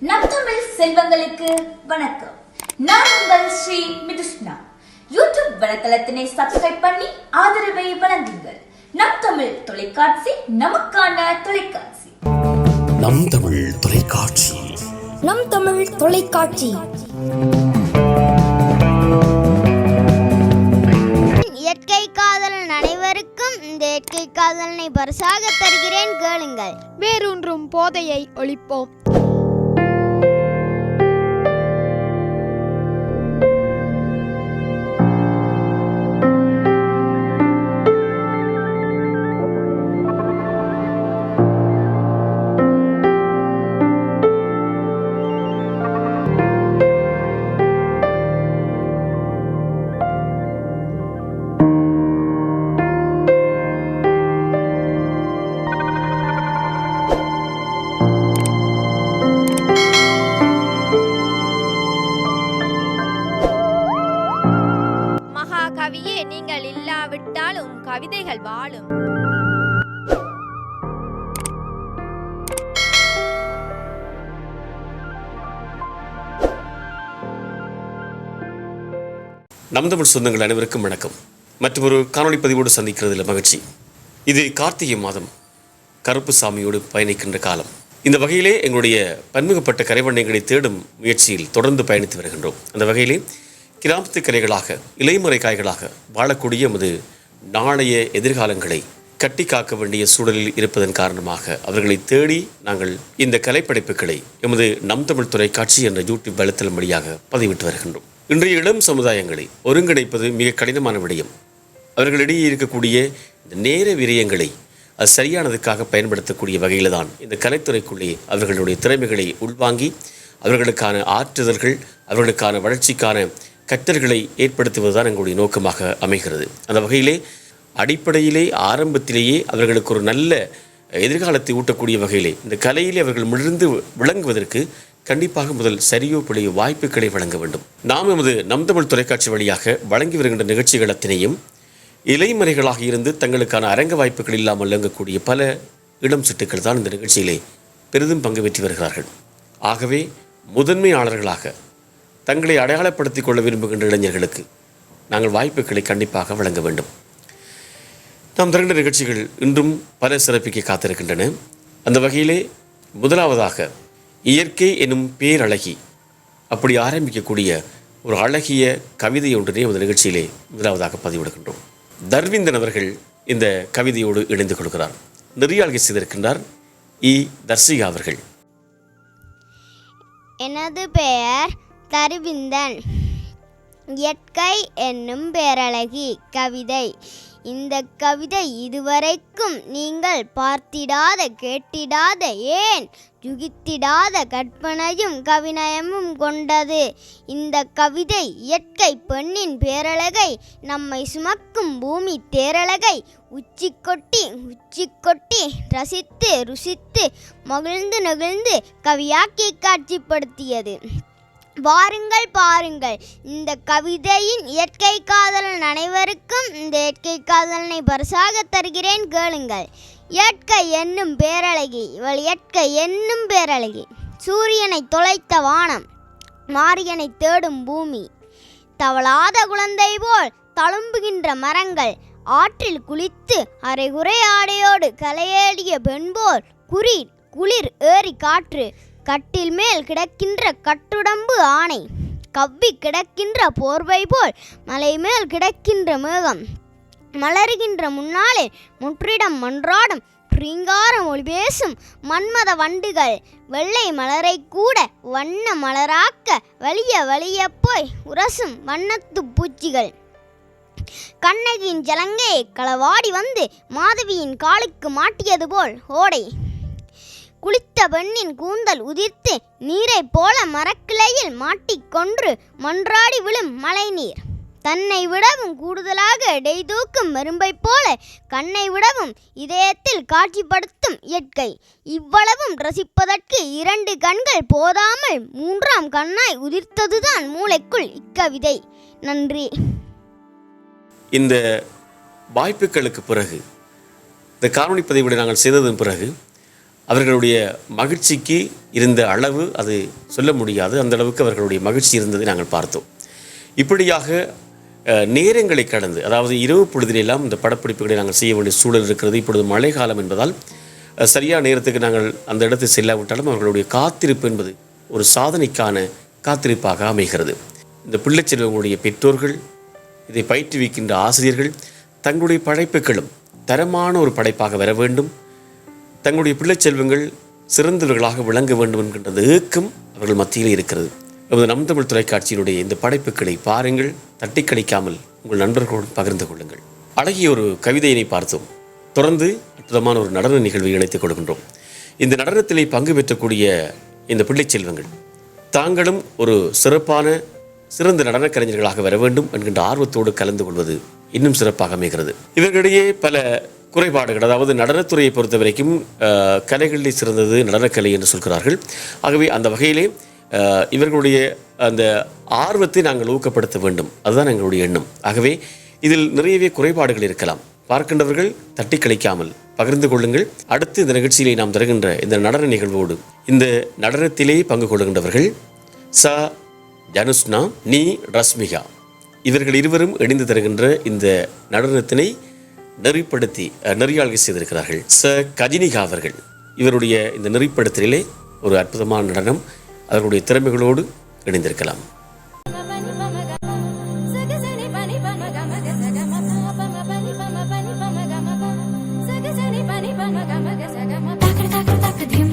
நம் தமிழ் செல்வங்களுக்கு வணக்கம். நான் உங்கள் ஸ்ரீ மிதுஷ்ணா யூடியூப் வலைத்தளத்தினை சப்ஸ்கிரைப் பண்ணி ஆதரவை வழங்குங்கள். நம் தமிழ் தொலைக்காட்சி நமக்கான தொலைக்காட்சி. நம் தமிழ் தொலைக்காட்சி. நம் தமிழ் தொலைக்காட்சி. இயற்கை காதலன் அனைவருக்கும் இந்த இயற்கை காதலனை பரிசாக தருகிறேன். கேளுங்கள். வேரூன்றும் போதையை ஒழிப்போம். நம் தமிழ் சொந்தங்கள் அனைவருக்கும் வணக்கம். மற்றும் ஒரு காணொளி பதிவோடு சந்திக்கிறதுல மகிழ்ச்சி. இது கார்த்திகை மாதம். கருப்பு சாமியோடு பயணிக்கின்ற காலம். இந்த வகையிலே எங்களுடைய பன்முகப்பட்ட கரைவண்ணங்களை தேடும் முயற்சியில் தொடர்ந்து பயணித்து வருகின்றோம். அந்த வகையிலே கிராமத்து கரைகளாக இலைமறை காய்களாக வாழக்கூடிய எமது நாளைய எதிர்காலங்களை கட்டி காக்க வேண்டிய சூழலில் இருப்பதன் காரணமாக அவர்களை தேடி நாங்கள் இந்த கலைப்படைப்புகளை எமது நம் தமிழ் தொலைக்காட்சி என்ற யூடியூப் வலைத்தளம் வழியாக பதிவிட்டு வருகின்றோம். இன்றைய இளம் சமுதாயங்களை ஒருங்கிணைப்பது மிக கடினமான விடயம். அவர்களிடையே இருக்கக்கூடிய இந்த நேர விரயங்களை அது சரியானதுக்காக பயன்படுத்தக்கூடிய வகையில் தான் இந்த கலைத்துறைக்குள்ளே அவர்களுடைய திறமைகளை உள்வாங்கி அவர்களுக்கான ஆற்றுதல்கள் அவர்களுக்கான வளர்ச்சிக்கான கற்றல்களை ஏற்படுத்துவதுதான் எங்களுடைய நோக்கமாக அமைகிறது. அந்த வகையிலே அடிப்படையிலே ஆரம்பத்திலேயே அவர்களுக்கு ஒரு நல்ல எதிர்காலத்தை ஊட்டக்கூடிய வகையிலே இந்த கலையிலே அவர்கள் மிளிர்ந்து விளங்குவதற்கு கண்டிப்பாக முதல் சரியோ பிழையோ வாய்ப்புகளை வழங்க வேண்டும். நாம் எமது நம் தமிழ் தொலைக்காட்சி வழியாக வழங்கி வருகின்ற நிகழ்ச்சிகள் அத்தனையும் இலைமறைகளாக இருந்து தங்களுக்கான அரங்க வாய்ப்புகள் இல்லாமல் இயங்கக்கூடிய பல இளம் சிட்டுக்கள் தான் இந்த நிகழ்ச்சியிலே பெரிதும் பங்கு பெற்றி வருகிறார்கள். ஆகவே முதன்மையாளர்களாக தங்களை அடையாளப்படுத்திக் கொள்ள விரும்புகின்ற இளைஞர்களுக்கு நாங்கள் வாய்ப்புகளை கண்டிப்பாக வழங்க வேண்டும். நாம் தருகின்ற நிகழ்ச்சிகள் இன்றும் பல சிறப்பிக்க காத்திருக்கின்றன. அந்த வகையிலே முதலாவதாக இயற்கை எனும் பேரழகி. அப்படி ஆரம்பிக்கக்கூடிய ஒரு அழகிய கவிதை ஒன்றினை இந்த நிகழ்ச்சியிலே முதலாவதாக பதிவிடுகின்றோம். தர்விந்தன் அவர்கள் இந்த கவிதையோடு இணைந்து கொள்கிறார். நெறியாழ்கை செய்திருக்கின்றார் இ. தர்சிகா அவர்கள். எனது பெயர் தருவிந்தன். இயற்கை என்னும் பேரழகி கவிதை. இந்த கவிதை இதுவரைக்கும் நீங்கள் பார்த்திடாத கேட்டிடாத ஏன் யுகித்திடாத கற்பனையும் கவிநயமும் கொண்டது? இந்த கவிதை இயற்கை பெண்ணின் பேரழகை நம்மை சுமக்கும் பூமி தேரழகை உச்சி கொட்டி உச்சி கொட்டி ரசித்து ருசித்து மகிழ்ந்து நெகிழ்ந்து கவியாக்கி காட்சிப்படுத்தியது. வாருங்கள் பாருங்கள். இந்த கவிதையின் இயற்கை காதலன் அனைவருக்கும் இந்த இயற்கை காதலனை பரிசாக தருகிறேன் கேளுங்கள். இயற்கை என்னும் பேரழகி இவள் இயற்கை என்னும் பேரழகி. சூரியனை தொலைத்த வானம் மாரியனை தேடும் பூமி. தவளாத குழந்தை போல் தழும்புகின்ற மரங்கள் ஆற்றில் குளித்து அரைகுறை ஆடையோடு கலையேடிய பெண்போல் குறி குளிர் ஏறி காற்று. கட்டில் மேல் கிடக்கின்ற கட்டுடம்பு ஆணை கவ்வி கிடக்கின்ற போர்வை போல் மலை மேல் கிடக்கின்ற மேகம். மலருகின்ற முன்னாலே முற்றிடம் மன்றாடும் ரீங்கார ஒளி பேசும் மன்மத வண்டுகள். வெள்ளை மலரை கூட வண்ண மலராக்க வலிய வலிய போய் உரசும் வண்ணத்து பூச்சிகள். கண்ணகியின் ஜலங்கே களவாடி வந்து மாதவியின் காலுக்கு மாட்டியது போல் ஓடை குளித்த பெண்ணின் கூந்தல் உதிர்த்து நீரைப் போல மரக்கிளையில் மாட்டிக்கொன்று மன்றாடி விழும் மழைநீர். தன்னை விடவும் கூடுதலாக டெய்தூக்கும் மரும்பைப் போல கண்ணை விடவும் இதயத்தில் காட்சிப்படுத்தும் இயற்கை. இவ்வளவும் ரசிப்பதற்கு இரண்டு கண்கள் போதாமல் மூன்றாம் கண்ணாய் உதிர்த்ததுதான் மூளைக்குள் இக்கவிதை. நன்றி. இந்த வாய்ப்புகளுக்கு பிறகு இந்த காணொளி பதிவுகளை நாங்கள் செய்ததன் பிறகு அவர்களுடைய மகிழ்ச்சிக்கு இருந்த அளவு அது சொல்ல முடியாது. அந்த அளவுக்கு அவர்களுடைய மகிழ்ச்சி இருந்ததை நாங்கள் பார்த்தோம். இப்படியாக நேரங்களை கடந்து அதாவது இரவு பொழுதிலெல்லாம் இந்த படப்பிடிப்புகளை நாங்கள் செய்ய வேண்டிய சூழல் இருக்கிறது. இப்பொழுது மழை காலம் என்பதால் சரியான நேரத்துக்கு நாங்கள் அந்த இடத்தை செல்லாவிட்டாலும் அவர்களுடைய காத்திருப்பு என்பது ஒரு சாதனைக்கான காத்திருப்பாக அமைகிறது. இந்த பிள்ளைச்செல்வங்களுடைய பெற்றோர்கள் இதை பயிற்றுவிக்கின்ற ஆசிரியர்கள் தங்களுடைய படைப்புகளும் தரமான ஒரு படைப்பாக வர வேண்டும். தங்களுடைய பிள்ளை செல்வங்கள் சிறந்தவர்களாக விளங்க வேண்டும் என்கின்ற ஏக்கம் அவர்கள் மத்தியில் இருக்கிறது. நமது நம் தமிழ் தொலைக்காட்சியினுடைய இந்த படைப்புகளை பாருங்கள் தட்டி கழிக்காமல் உங்கள் நண்பர்களுடன் பகிர்ந்து கொள்ளுங்கள். அழகிய ஒரு கவிதையினை பார்த்தோம். தொடர்ந்து அற்புதமான ஒரு நடன நிகழ்வை இணைத்துக் கொள்கின்றோம். இந்த நடனத்திலே பங்கு பெற்றக்கூடிய இந்த பிள்ளை செல்வங்கள் தாங்களும் ஒரு சிறப்பான சிறந்த நடனக் கலைஞர்களாக வர வேண்டும் என்கின்ற ஆர்வத்தோடு கலந்து கொள்வது இன்னும் சிறப்பாக அமைகிறது. இவர்களிடையே பல குறைபாடுகள் அதாவது நடனத்துறையை பொறுத்த வரைக்கும் கலைகளில் சிறந்தது நடனக்கலை என்று சொல்கிறார்கள். ஆகவே அந்த வகையிலே இவர்களுடைய அந்த ஆர்வத்தை நாங்கள் ஊக்கப்படுத்த வேண்டும். அதுதான் எங்களுடைய எண்ணம். ஆகவே இதில் நிறையவே குறைபாடுகள் இருக்கலாம். பார்க்கின்றவர்கள் தட்டி கழிக்காமல் பகிர்ந்து கொள்ளுங்கள். அடுத்து இந்த நிகழ்ச்சியிலே நாம் தருகின்ற இந்த நடன நிகழ்வோடு இந்த நடனத்திலே பங்கு கொள்கின்றவர்கள் ச. ஜனுஸ்னா நீ ரஸ்மிகா. இவர்கள் இருவரும் இணைந்து தருகின்ற இந்த நடனத்தினை நெறிப்படுத்தி அஹ், நெறியாள்கை செய்திருக்கிறார்கள். ச. கஜினிகா அவர்கள் இவருடைய இந்த நெறிப்படுத்தலிலே ஒரு அற்புதமான நடனம் அவர்களுடைய திறமைகளோடு இணைந்திருக்கலாம். கண்ணோடு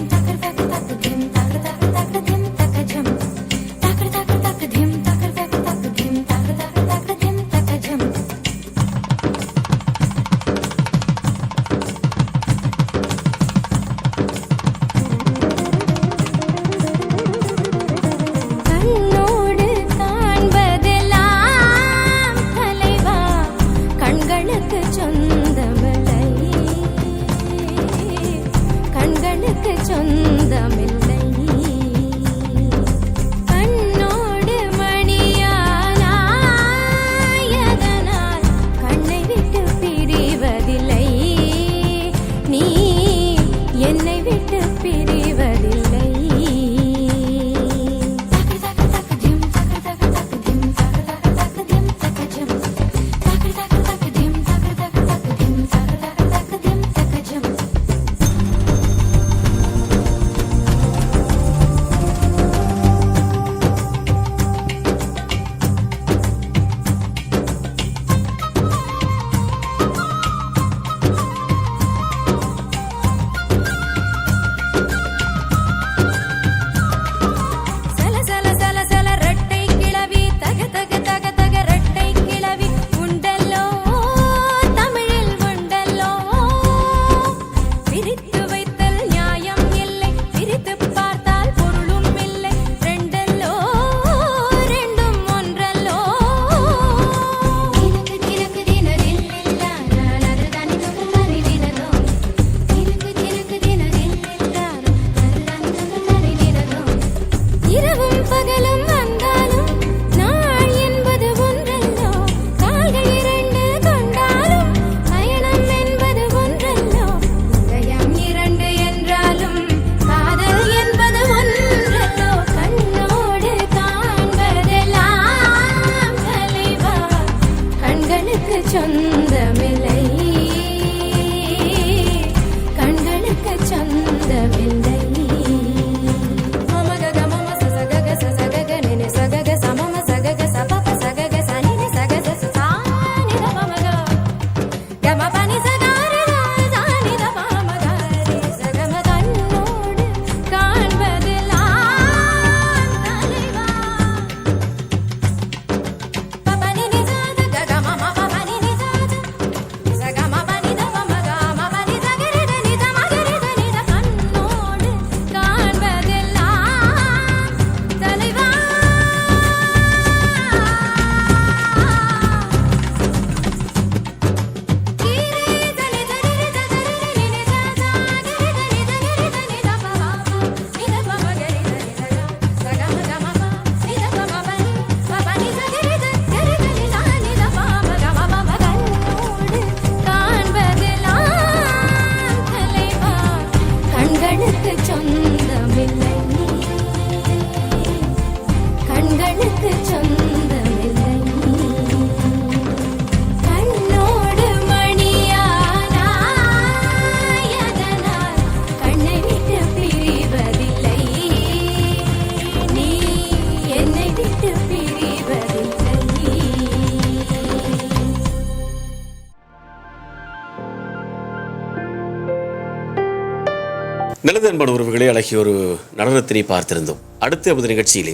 நல்லது அன்பான உறவுகளே அழகிய ஒரு நடனத்தினை பார்த்திருந்தோம். அடுத்த நமது நிகழ்ச்சியிலே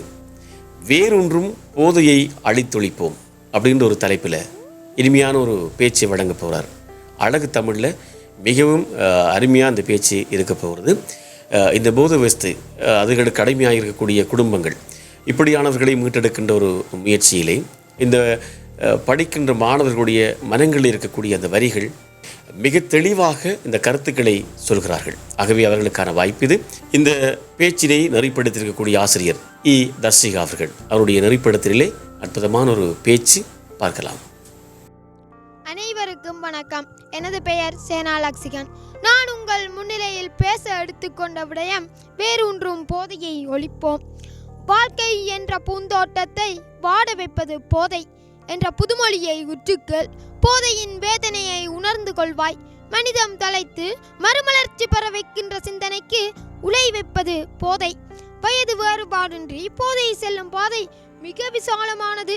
வேறொன்றும் போதையை அழித்தொழிப்போம் அப்படின்ற ஒரு தலைப்பில் இனிமையான ஒரு பேச்சை வழங்க போகிறார் அழகு தமிழில் மிகவும் அருமையாக அந்த பேச்சு இருக்க போகிறது. இந்த போத வஸ்து அதுகளுக்கு அடிமையாக இருக்கக்கூடிய குடும்பங்கள் இப்படியானவர்களை மீட்டெடுக்கின்ற ஒரு முயற்சியிலே இந்த படிக்கின்ற மாணவர்களுடைய மனங்களில் இருக்கக்கூடிய அந்த வரிகள் மிக தெளிவாக இந்த கருத்துக்களை சொல்கிறார்கள். ஆகவே அவர்களுக்கான வாய்ப்பு இது. இந்த பேச்சினை நெறிப்படுத்தியிருக்கக்கூடிய ஆசிரியர் இ. தர்சிகா அவர்கள். அவருடைய நெறிப்படுத்தலிலே அற்புதமான ஒரு பேச்சு பார்க்கலாம். அனைவருக்கும் வணக்கம். எனது பெயர் சேனா லக்சிகன் நான் உங்கள் முன்னிலையில் பேச எடுத்துக்கொண்ட விடயம் வேரூன்றும் போதையை ஒழிப்போம். வாழ்க்கை என்ற பூந்தோட்டத்தை வாட வைப்பது போதை என்ற புதுமொழியை உற்றுக்கள் போதையின் வேதனையை உணர்ந்து கொள்வாய். மனிதம் தலைத்து மறுமலர்ச்சி பெற வைக்கின்ற சிந்தனைக்கு உலை வைப்பது போதை. வயது வேறுபாடின்றி போதை செல்லும் பாதை மிக விசாலமானது.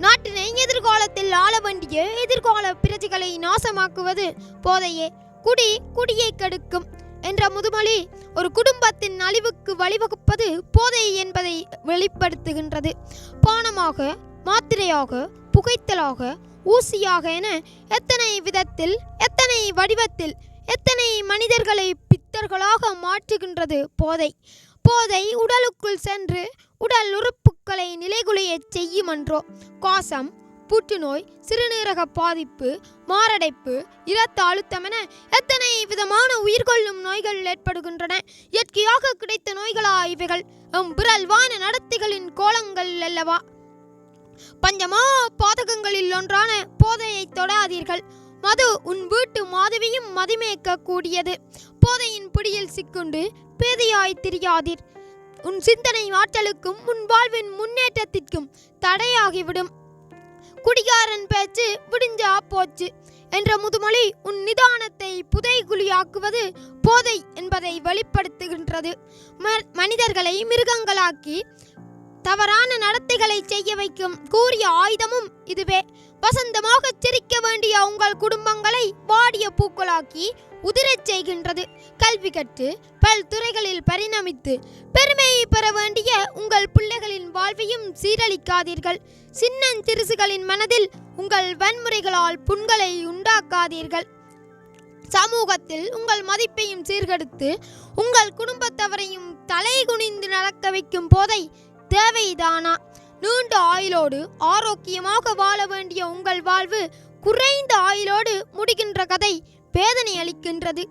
நாட்டினை எதிர்காலத்தில் ஆள வேண்டிய எதிர்கால பிரஜைகளை நாசமாக்குவது போதையே. குடி குடியை கெடுக்கும் என்ற முதுமொழி ஒரு குடும்பத்தின் அழிவுக்கு வழிவகுப்பது போதை என்பதை வெளிப்படுத்துகின்றது. பானமாக மாத்திரையாக புகைத்தலாக ஊசியாக என எத்தனை விதத்தில் எத்தனை வடிவத்தில் எத்தனை மனிதர்களை பித்தர்களாக மாற்றுகின்றது போதை. போதை உடலுக்குள் சென்று உடல் உறுப்புகளை நிலைகுலையச் செய்யுமன்றோ காசம் புற்றுநோய் சிறுநீரக பாதிப்பு மாரடைப்பு இரத்த அழுத்தம் என எத்தனை விதமான உயிர்கொள்ளும் நோய்கள் ஏற்படுகின்றன. இயற்கையாக கிடைத்த நோய்களா இவைகள்? எம் விரல்வான நடத்திகளின் கோலங்கள் அல்லவா? பஞ்சமா பாதகங்களில் ஒன்றான போதையை தொடாதீர்கள். மது உன் வீட்டு மாதவியும் மதிமேக்க கூடியது போதையின் பிடியில் சிக்குண்டு பேதையாய் திரியாதீர். உன் சிந்தனை ஆற்றலுக்கும் உன் வாழ்வின் முன்னேற்றத்திற்கும் தடையாகிவிடும். குடிகாரன் பேச்சு விடிஞ்சா போச்சு என்ற முதுமொழி உன் நிதானத்தை புதைகுழியாக்குவது போதை என்பதை வெளிப்படுத்துகின்றது. ம- மனிதர்களை மிருகங்களாக்கி தவறான நடத்தைகளை செய்ய வைக்கும். கூறிய ஆயுதமும் இதுவே. வசந்தமாக சிரிக்க வேண்டிய உங்கள் குடும்பங்களை வாடிய பூக்களாக்கி உதிரச் செய்கின்றது. கல்வி கற்று பல்துறைகளில் பரிணமித்து பெருமையை பெற வேண்டிய உங்கள் பிள்ளைகளின் வாழ்வையும் சீரழிக்காதீர்கள். சின்னஞ்சிறுசுகளின் மனதில் உங்கள் வன்முறைகளால் புண்களை உண்டாக்காதீர்கள். சமூகத்தில் உங்கள் மதிப்பையும் சீர்கெடுத்து உங்கள் குடும்பத்தவரையும் தலை குனிந்து நடக்க வைக்கும் போதை தேவைதானா? நீண்ட ஆயுளோடு ஆரோக்கியமாக வாழ வேண்டிய உங்கள் வாழ்வு குறைந்த ஆயுளோடு முடிகின்ற கதை வேதனை அளிக்கின்றது.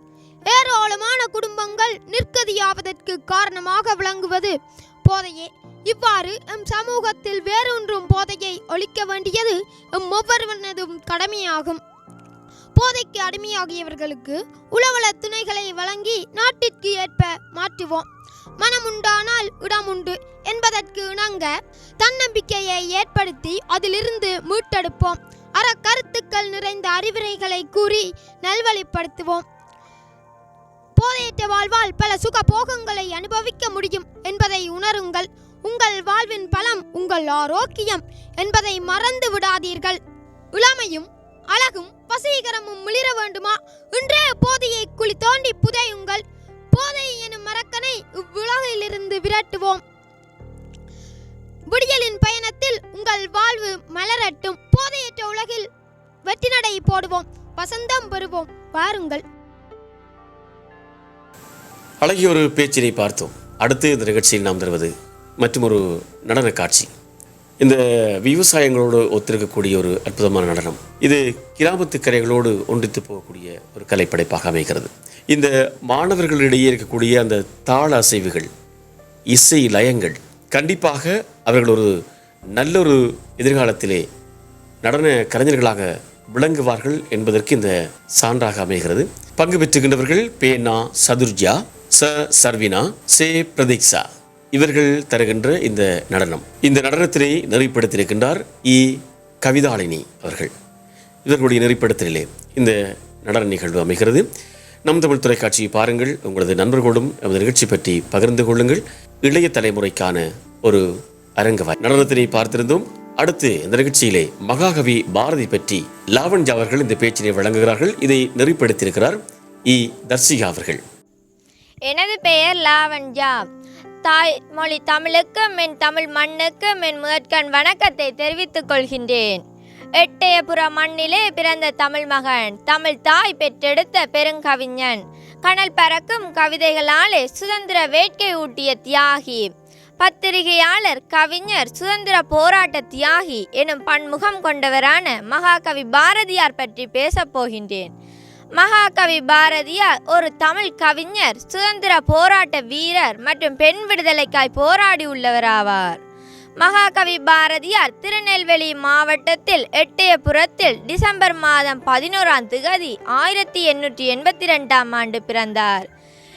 ஏராளமான குடும்பங்கள் நிற்கதியாவதற்கு காரணமாக விளங்குவது போதையே. இவ்வாறு எம் சமூகத்தில் வேறொன்றும் போதையை ஒழிக்க வேண்டியது எம் ஒவ்வொருவனதும் கடமையாகும். போதைக்கு அடிமையாகியவர்களுக்கு உளவள துணைகளை வழங்கி நாட்டிற்கு ஏற்ப மாற்றுவோம். மனமுண்டானால் இடமுண்டு என்பதற்கு இணங்க தன்னம்பிக்கையை ஏற்படுத்தி அதிலிருந்து மீட்டெடுப்போம். அற கருத்துக்கள் நிறைந்த அறிவுரைகளை கூறி நல்வழிப்படுத்துவோம். போதையற்ற வாழ்வால் பல சுக போகங்களை அனுபவிக்க முடியும் என்பதை உணருங்கள். உங்கள் வாழ்வின் பலம் உங்கள் ஆரோக்கியம் என்பதை மறந்து விடாதீர்கள். இளமையும் அழகும் வசீகரமும் மிளிர வேண்டுமா? இன்றே போதையை குழி தோண்டி புதையுங்கள். போதை எனும் மரக்கனை இவ்வுலகிலிருந்து விரட்டுவோம். விடியலின் பயணத்தில் உங்கள் வாழ்வு மலரட்டும். போதையற்ற உலகில் வெற்றி நடை போடுவோம். வசந்தம் பெறுவோம். வாருங்கள். அழகிய ஒரு பேச்சினை பார்த்தோம். அடுத்து இந்த நிகழ்ச்சியில் நாம் தருவது மற்றும் ஒரு நடன காட்சி. இந்த விவசாயங்களோடு ஒத்திருக்கக்கூடிய ஒரு அற்புதமான நடனம். இது கிராமத்து கரைகளோடு ஒன்றித்து போகக்கூடிய ஒரு கலைப்படைப்பாக அமைகிறது. இந்த மாணவர்களிடையே இருக்கக்கூடிய அந்த தாள அசைவுகள் இசை லயங்கள் கண்டிப்பாக அவர்கள் ஒரு நல்ல ஒரு எதிர்காலத்திலே நடன கலைஞர்களாக விளங்குவார்கள் என்பதற்கு இந்த சான்றாக அமைகிறது. பங்கு பெற்றுகின்றவர்கள் பேனா சதுர்ஜா ச சர்வினா சே பிரதீக்ஷா. இவர்கள் தருகின்ற இந்த நடனம். இந்த நடனத்தினை நெறிப்படுத்தியிருக்கின்றார் இ. கவிதாளினி அவர்கள். இவர்களுடைய நெறிப்படுத்தலிலே இந்த நடன நிகழ்வு அமைகிறது. நம் தமிழ் தொலைக்காட்சியை பாருங்கள். உங்களது நண்பர்களோடும் நமது நிகழ்ச்சி பற்றி பகிர்ந்து கொள்ளுங்கள். இளைய தலைமுறைக்கான ஒரு அரங்கவாய். நடனத்தினை பார்த்திருந்தோம். அடுத்து இந்த நிகழ்ச்சியிலே மகாகவி பாரதி பற்றி லாவண்யா அவர்கள் இந்த பேச்சினை வழங்குகிறார்கள். இதை நெறிப்படுத்தியிருக்கிறார் இ. தர்சிகா அவர்கள். எனது பெயர் லாவண்யா. தாய் மொழி தமிழுக்கும் என் தமிழ் மண்ணுக்கும் என் முதற்கண் வணக்கத்தை தெரிவித்துக் கொள்கின்றேன். எட்டயபுர மண்ணிலே பிறந்த தமிழ் மகன் தமிழ் தாய் பெற்றெடுத்த பெருங்கவிஞன். கனல் பறக்கும் கவிதைகளாலே சுதந்திர வேட்கை ஊட்டிய தியாகி. பத்திரிகையாளர் கவிஞர் சுதந்திர போராட்ட தியாகி எனும் பன்முகம் கொண்டவரான மகாகவி பாரதியார் பற்றி பேசப் போகின்றேன். மகாகவி பாரதியார் ஒரு தமிழ் கவிஞர் சுதந்திர போராட்ட வீரர் மற்றும் பெண் விடுதலைக்காய் போராடி உள்ளவராவார். மகாகவி பாரதியார் திருநெல்வேலி மாவட்டத்தில் எட்டயபுரத்தில் டிசம்பர் மாதம் பதினோராம் திகதி ஆயிரத்தி எண்ணூற்றி எண்பத்தி ரெண்டாம் ஆண்டு பிறந்தார்.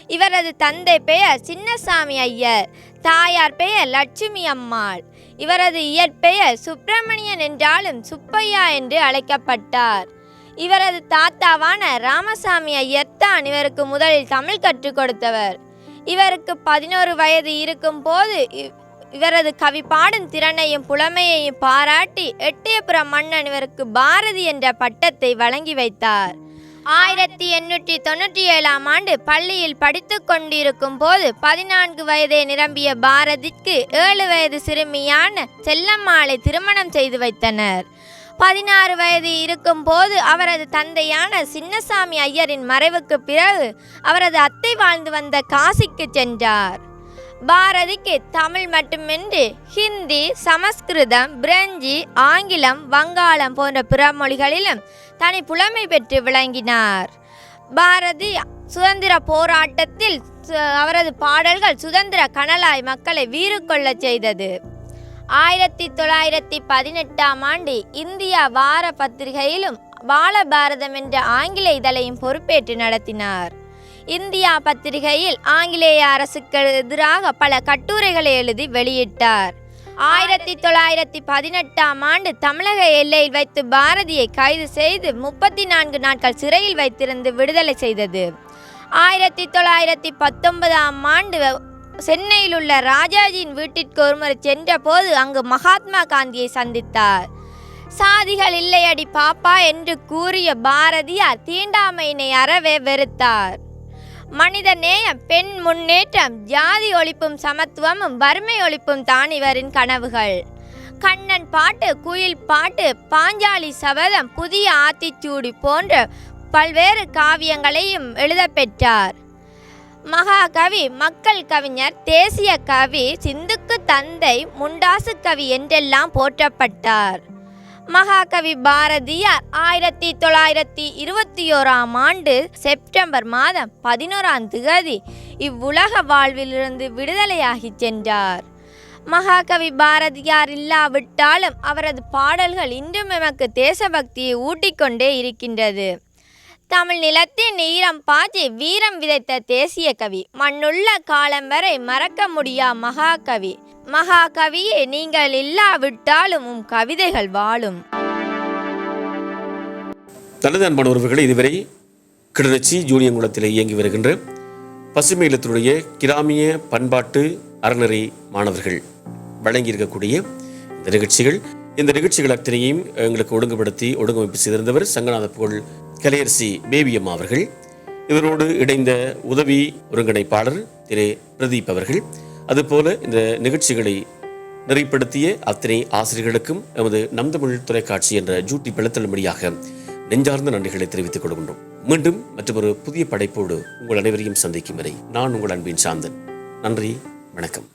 இவரது தந்தை பெயர் சின்னசாமி ஐயர் தாயார் பெயர் லட்சுமி அம்மாள். இவரது இயற்பெயர் சுப்பிரமணியன் என்றாலும் சுப்பையா என்று அழைக்கப்பட்டார். இவரது தாத்தாவான ராமசாமி ஐயர் தான் இவருக்கு முதலில் தமிழ் கற்றுக் கொடுத்தவர். இவருக்கு பதினோரு வயது இருக்கும் போது இவரது கவி பாடும் திறனையும் புலமையையும் பாராட்டி எட்டயபுரம் மன்னன் இவருக்கு பாரதி என்ற பட்டத்தை வழங்கி வைத்தார். ஆயிரத்தி எண்ணூற்றி தொண்ணூற்றி ஏழாம் ஆண்டு பள்ளியில் படித்து கொண்டிருக்கும் போது பதினான்கு வயதை நிரம்பிய பாரதிக்கு ஏழு வயது சிறுமியான செல்லம்மாளை திருமணம் செய்து வைத்தனர். பதினாறு வயது இருக்கும் போது அவரது தந்தையான சின்னசாமி ஐயரின் மறைவுக்கு பிறகு அவரது அத்தை வாழ்ந்து வந்த காசிக்கு சென்றார். பாரதிக்கு தமிழ் மட்டுமின்றி ஹிந்தி சமஸ்கிருதம் பிரெஞ்சு ஆங்கிலம் வங்காளம் போன்ற பிற மொழிகளிலும் தனி புலமை பெற்று விளங்கினார். பாரதி சுதந்திர போராட்டத்தில் சு- அவரது பாடல்கள் சுதந்திர கனலாய் மக்களை வீறு கொள்ளச் செய்தது. ஆயிரத்தி தொள்ளாயிரத்தி பதினெட்டாம் ஆண்டு இந்தியா வார பத்திரிகையிலும் பால பாரதம் என்ற ஆங்கில இதழையும் பொறுப்பேற்று நடத்தினார். இந்தியா பத்திரிகையில் ஆங்கிலேய அரசுக்கு எதிராக பல கட்டுரைகளை எழுதி வெளியிட்டார். ஆயிரத்தி தொள்ளாயிரத்தி பதினெட்டாம் ஆண்டு தமிழக எல்லையில் வைத்து பாரதியை கைது செய்து முப்பத்தி நான்கு நாட்கள் சிறையில் வைத்திருந்து விடுதலை செய்தது. ஆயிரத்தி தொள்ளாயிரத்தி பத்தொன்பதாம் ஆண்டு சென்னையில் உள்ள ராஜாஜியின் வீட்டிற்கு ஒருமுறை சென்றபோது அங்கு மகாத்மா காந்தியை சந்தித்தார். சாதிகள் இல்லையடி பாப்பா என்று கூறிய பாரதியார் தீண்டாமையினை அறவே வெறுத்தார். மனித நேயம் பெண் முன்னேற்றம் ஜாதி ஒழிப்பும் சமத்துவமும் வறுமை ஒழிப்பும் தான் இவரின் கனவுகள். கண்ணன் பாட்டு குயில் பாட்டு பாஞ்சாலி சபதம் புதிய ஆத்திச்சூடி போன்ற பல்வேறு காவியங்களையும் எழுதப் பெற்றார். மகாகவி மக்கள் கவிஞர் தேசிய கவி சிந்துக்கு தந்தை முண்டாசு கவி என்றெல்லாம் போற்றப்பட்டார். மகாகவி பாரதியார் ஆயிரத்தி தொள்ளாயிரத்தி இருபத்தி ஓராம் ஆண்டு செப்டம்பர் மாதம் பதினோராம் திகதி இவ்வுலக வாழ்விலிருந்து விடுதலையாகிச் சென்றார். மகாகவி பாரதியார் இல்லாவிட்டாலும் அவரது பாடல்கள் இன்றும் எமக்கு தேசபக்தியை ஊட்டிக்கொண்டே இருக்கின்றது. தமிழ் நிலத்தின் ஈரம் பாய்ச்சி வீரம் விதைத்த தேசிய கவி. மண்ணுள்ள காலம் வரை மறக்க முடியா மகாகவி. மகாகவியே நீங்கள் இல்லாவிட்டாலும் உம் கவிதைகள் வாழும். தனது அன்பான உறவுகளை இதுவரை கிளிநொச்சி ஜூனியங்குளத்தில் இயங்கி வருகின்ற பசுமை இல்லத்தினுடைய கிராமிய பண்பாட்டு அறநெறி மாணவர்கள் வழங்கியிருக்கக்கூடிய இந்த நிகழ்ச்சிகள். இந்த நிகழ்ச்சிகள் அத்தனையும் எங்களுக்கு ஒழுங்குபடுத்தி ஒழுங்கமைப்பு செய்திருந்தவர் சங்கநாத புகழ் கலையரசி பேபி அம்மா அவர்கள் இவரோடு இணைந்த உதவி ஒருங்கிணைப்பாளர் திரு பிரதீப் அவர்கள் அதுபோல இந்த நிகழ்ச்சிகளை நிறைப்படுத்திய அத்தனை ஆசிரியர்களுக்கும் எமது நம் தமிழ் தொலைக்காட்சி என்ற ஜூட்டி பிளத்தல் வழியாக நெஞ்சார்ந்த நன்றிகளை தெரிவித்துக் கொள்கின்றோம். மீண்டும் மற்றொரு புதிய படைப்போடு உங்கள் அனைவரையும் சந்திக்கும் வரை நான் உங்கள் அன்பின் சாந்தன். நன்றி வணக்கம்.